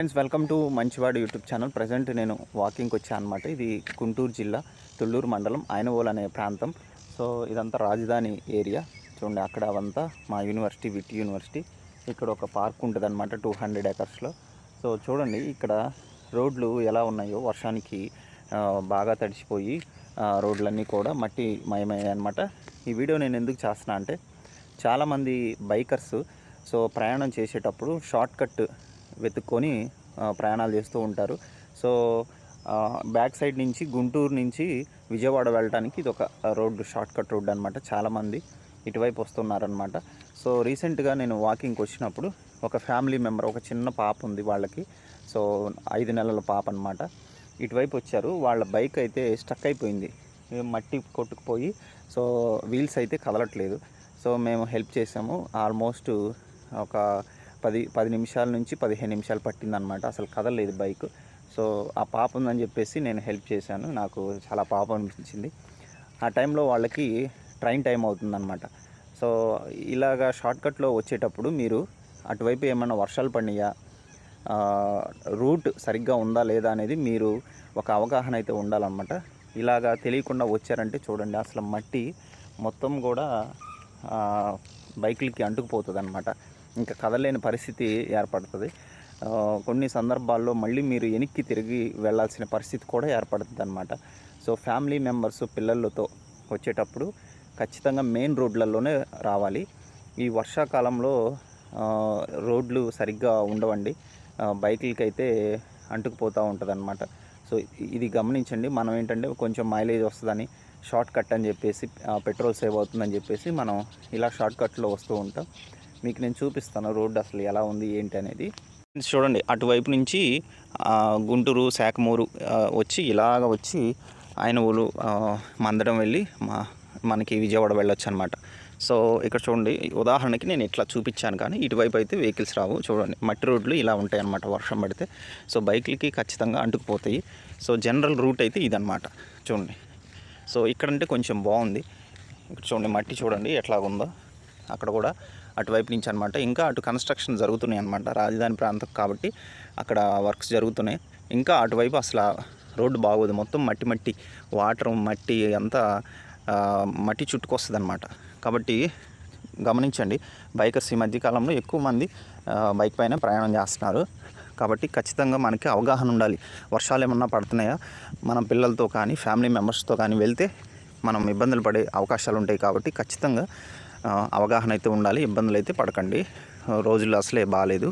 Friends welcome to మంచివాడు YouTube channel present నేను వాకింగ్కి వచ్చాను అనమాట ఇది గుంటూరు జిల్లా తుళ్ళూరు మండలం ఆయనవోల్ అనే ప్రాంతం. సో ఇదంతా రాజధాని ఏరియా. చూడండి అక్కడ అవంతా మా యూనివర్సిటీ విట్ యూనివర్సిటీ. ఇక్కడ ఒక పార్క్ ఉంటుంది అనమాట టూ హండ్రెడ్ ఎకర్స్లో సో చూడండి ఇక్కడ రోడ్లు ఎలా ఉన్నాయో వర్షానికి బాగా తడిసిపోయి రోడ్లన్నీ కూడా మట్టి మయమయ్యాయి అనమాట ఈ వీడియో నేను ఎందుకు చేస్తున్నా అంటే చాలామంది బైకర్స్ సో ప్రయాణం చేసేటప్పుడు షార్ట్ కట్ వెతుక్కొని ప్రయాణాలు చేస్తూ ఉంటారు. సో బ్యాక్ సైడ్ నుంచి గుంటూరు నుంచి విజయవాడ వెళ్ళడానికి ఇది ఒక రోడ్డు షార్ట్కట్ రోడ్డు రోడ్ అనమాట చాలామంది ఇటువైపు వస్తున్నారనమాట సో రీసెంట్గా నేను వాకింగ్కి వచ్చినప్పుడు ఒక ఫ్యామిలీ మెంబర్ ఒక చిన్న పాప ఉంది వాళ్ళకి. సో ఐదు నెలల పాప అనమాట ఇటువైపు వచ్చారు. వాళ్ళ బైక్ అయితే స్టక్ అయిపోయింది. మట్టి కొట్టుకుపోయి సో వీల్స్ అయితే కదలట్లేదు. సో మేము హెల్ప్ చేసాము. ఆల్మోస్ట్ ఒక పది పది నిమిషాల నుంచి పదిహేను నిమిషాలు పట్టిందనమాట. అసలు కదలలేదు బైక్. సో ఆ పాప ఉందని చెప్పేసి నేను హెల్ప్ చేశాను. నాకు చాలా పాప అనిపించింది. ఆ టైంలో వాళ్ళకి ట్రైన్ టైం అవుతుందన్నమాట సో ఇలాగా షార్ట్కట్లో వచ్చేటప్పుడు మీరు అటువైపు ఏమైనా వర్షాలు పడినాయా? రూట్ సరిగ్గా ఉందా లేదా అనేది మీరు ఒక అవగాహన అయితే ఉండాలన్నమాట. ఇలాగా తెలియకుండా వచ్చారంటే చూడండి అసలు మట్టి మొత్తం కూడా బైక్లకి బైకులకి అంటుకుపోతుంది అనమాట ఇంకా కదలేని పరిస్థితి ఏర్పడుతుంది. కొన్ని సందర్భాల్లో మళ్ళీ మీరు వెనక్కి తిరిగి వెళ్ళాల్సిన పరిస్థితి కూడా ఏర్పడుతుంది అనమాట సో ఫ్యామిలీ మెంబర్స్ పిల్లలతో వచ్చేటప్పుడు ఖచ్చితంగా మెయిన్ రోడ్లలోనే రావాలి. ఈ వర్షాకాలంలో రోడ్లు సరిగ్గా ఉండవండి. బైకులకైతే బైకులకి అయితే అంటుకుపోతూ ఉంటుంది అనమాట సో ఇది గమనించండి. మనం ఏంటంటే కొంచెం మైలేజ్ వస్తుందని షార్ట్ కట్ అని చెప్పేసి పెట్రోల్ సేవ్ అవుతుందని చెప్పేసి మనం ఇలా షార్ట్ కట్లో వస్తూ ఉంటాం. మీకు నేను చూపిస్తాను రోడ్డు అసలు ఎలా ఉంది ఏంటి అనేది. చూడండి అటువైపు నుంచి గుంటూరు శాఖమూరు వచ్చి ఇలాగ వచ్చి ఆయన ఊరు మందడం వెళ్ళి మా మనకి విజయవాడ వెళ్ళొచ్చు అనమాట సో ఇక్కడ చూడండి ఉదాహరణకి నేను ఇట్లా చూపించాను కానీ ఇటువైపు అయితే వెహికల్స్ రావు. చూడండి మట్టి రోడ్లు ఇలా ఉంటాయి అన్నమాట వర్షం పడితే. సో బైక్లకి ఖచ్చితంగా అంటుకుపోతాయి. సో జనరల్ రూట్ అయితే ఇదనమాట చూడండి. సో ఇక్కడంటే కొంచెం బాగుంది. ఇక్కడ చూడండి మట్టి చూడండి ఎట్లాగుందో. అక్కడ కూడా అటువైపు నుంచి అనమాట ఇంకా అటు కన్స్ట్రక్షన్ జరుగుతున్నాయి అనమాట రాజధాని ప్రాంతం కాబట్టి అక్కడ వర్క్స్ జరుగుతున్నాయి. ఇంకా అటువైపు అసలు రోడ్డు బాగోదు. మొత్తం మట్టి మట్టి వాటర్ మట్టి అంతా మట్టి చుట్టుకొస్తుంది అనమాట కాబట్టి గమనించండి బైకర్స్ ఈ మధ్యకాలంలో ఎక్కువ మంది బైక్ పైన ప్రయాణం చేస్తున్నారు. కాబట్టి ఖచ్చితంగా మనకి అవగాహన ఉండాలి. వర్షాలు ఏమన్నా పడుతున్నాయా? మన పిల్లలతో కానీ ఫ్యామిలీ మెంబర్స్తో కానీ వెళ్తే మనం ఇబ్బందులు పడే అవకాశాలు ఉంటాయి కాబట్టి ఖచ్చితంగా అవగాహన అయితే ఉండాలి ఇబ్బందులు అయితే పడకండి రోజులు అసలే బాగాలేదు